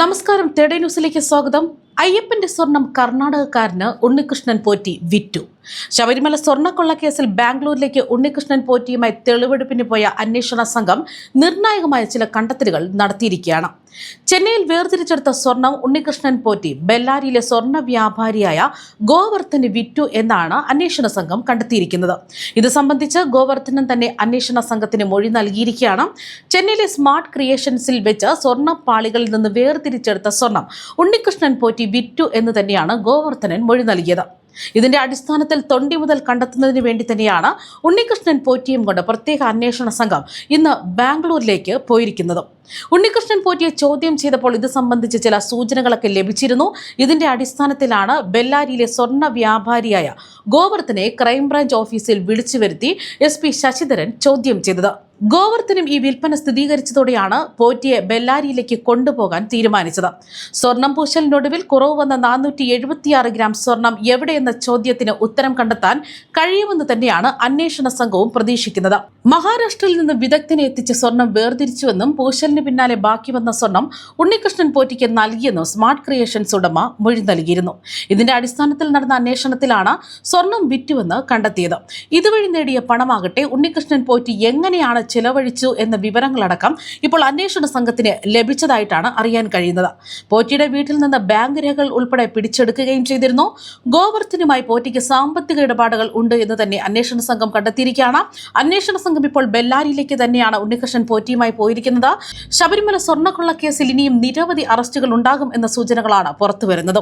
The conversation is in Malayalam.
നമസ്കാരം തേടേ ന്യൂസിലേക്ക് സ്വാഗതം. അയ്യപ്പന്റെ സ്വർണം കർണാടകക്കാരന് ഉണ്ണികൃഷ്ണൻ പോറ്റി വിറ്റു. ശബരിമല സ്വർണക്കൊള്ളക്കേസിൽ ബാംഗ്ലൂരിലേക്ക് ഉണ്ണികൃഷ്ണൻ പോറ്റിയുമായി തെളിവെടുപ്പിന് പോയ അന്വേഷണ സംഘം നിർണായകമായ ചില കണ്ടെത്തലുകൾ നടത്തിയിരിക്കുകയാണ്. ചെന്നൈയിൽ വേർതിരിച്ചെടുത്ത സ്വർണം ഉണ്ണികൃഷ്ണൻ പോറ്റി. ബെല്ലാരിയിലെ സ്വർണ വ്യാപാരിയായ ഗോവർദ്ധന് വിറ്റു എന്നാണ് അന്വേഷണ സംഘം കണ്ടെത്തിയിരിക്കുന്നത്. ഇത് സംബന്ധിച്ച് ഗോവർദ്ധനൻ തന്നെ അന്വേഷണ സംഘത്തിന് മൊഴി നൽകിയിരിക്കുകയാണ്. ചെന്നൈയിലെ സ്മാർട്ട് ക്രിയേഷൻസിൽ വെച്ച് സ്വർണപ്പാളികളിൽ നിന്ന് വേർതിരിച്ചെടുത്ത സ്വർണം ഉണ്ണികൃഷ്ണൻ പോറ്റി വിറ്റു എന്ന് തന്നെയാണ് ഗോവർദ്ധനൻ മൊഴി നൽകിയത്. ഇതിന്റെ അടിസ്ഥാനത്തിൽ തൊണ്ടി മുതൽ കണ്ടെത്തുന്നതിന് വേണ്ടി തന്നെയാണ് ഉണ്ണികൃഷ്ണൻ പോറ്റിയും കൊണ്ട് പ്രത്യേക അന്വേഷണ സംഘം ഇന്ന് ബാംഗ്ലൂരിലേക്ക് പോയിരിക്കുന്നത്. ഉണ്ണികൃഷ്ണൻ പോറ്റിയെ ചോദ്യം ചെയ്തപ്പോൾ ഇത് സംബന്ധിച്ച് ചില സൂചനകളൊക്കെ ലഭിച്ചിരുന്നു. ഇതിന്റെ അടിസ്ഥാനത്തിലാണ് ബെല്ലാരിയിലെ സ്വർണ വ്യാപാരിയായ ഗോവർദ്ധനെ ക്രൈംബ്രാഞ്ച് ഓഫീസിൽ വിളിച്ചു വരുത്തി എസ് പി ശശിധരൻ ചോദ്യം ചെയ്തത്. ഗോവർദ്ധനും ഈ വിൽപ്പന സ്ഥിരീകരിച്ചതോടെയാണ് പോറ്റിയെ ബെല്ലാരിയിലേക്ക് കൊണ്ടുപോകാൻ തീരുമാനിച്ചത്. സ്വർണം പൂശലിനൊടുവിൽ കുറവ് വന്ന നാനൂറ്റി എഴുപത്തിയാറ് ഗ്രാം സ്വർണം എവിടെയെന്ന ചോദ്യത്തിന് ഉത്തരം കണ്ടെത്താൻ കഴിയുമെന്ന് തന്നെയാണ് അന്വേഷണ സംഘവും പ്രതീക്ഷിക്കുന്നത്. മഹാരാഷ്ട്രയിൽ നിന്ന് വിദഗ്ധനെ എത്തിച്ച സ്വർണം വേർതിരിച്ചുവെന്നും പൂശലിന് പിന്നാലെ ബാക്കി വന്ന സ്വർണം ഉണ്ണികൃഷ്ണൻ പോറ്റിക്ക് നൽകിയെന്നും സ്മാർട്ട് ക്രിയേഷൻസ് ഉടമ മൊഴി നൽകിയിരുന്നു. ഇതിന്റെ അടിസ്ഥാനത്തിൽ നടന്ന അന്വേഷണത്തിലാണ് സ്വർണം വിറ്റുവെന്ന് കണ്ടെത്തിയത്. ഇതുവഴി നേടിയ പണമാകട്ടെ ഉണ്ണികൃഷ്ണൻ പോറ്റി എങ്ങനെയാണ് ചിലവഴിച്ചു എന്ന വിവരങ്ങളടക്കം ഇപ്പോൾ അന്വേഷണ സംഘത്തിന് ലഭിച്ചതായിട്ടാണ് അറിയാൻ കഴിയുന്നത്. പോറ്റിയുടെ വീട്ടിൽ നിന്ന് ബാങ്ക് രേഖകൾ ഉൾപ്പെടെ പിടിച്ചെടുക്കുകയും ചെയ്തിരുന്നു. ഗോവർദ്ധനുമായി പോറ്റിക്ക് സാമ്പത്തിക ഇടപാടുകൾ ഉണ്ട് എന്ന് തന്നെ അന്വേഷണ സംഘം കണ്ടെത്തിയിരിക്കുകയാണ്. അന്വേഷണ സംഘം ഇപ്പോൾ ബെല്ലാരിയിലേക്ക് തന്നെയാണ് ഉണ്ണികൃഷ്ണൻ പോറ്റിയുമായി പോയിരിക്കുന്നത്. ശബരിമല സ്വർണക്കൊള്ള കേസിൽ ഇനിയും നിരവധി അറസ്റ്റുകൾ ഉണ്ടാകും എന്ന സൂചനകളാണ് പുറത്തുവരുന്നത്.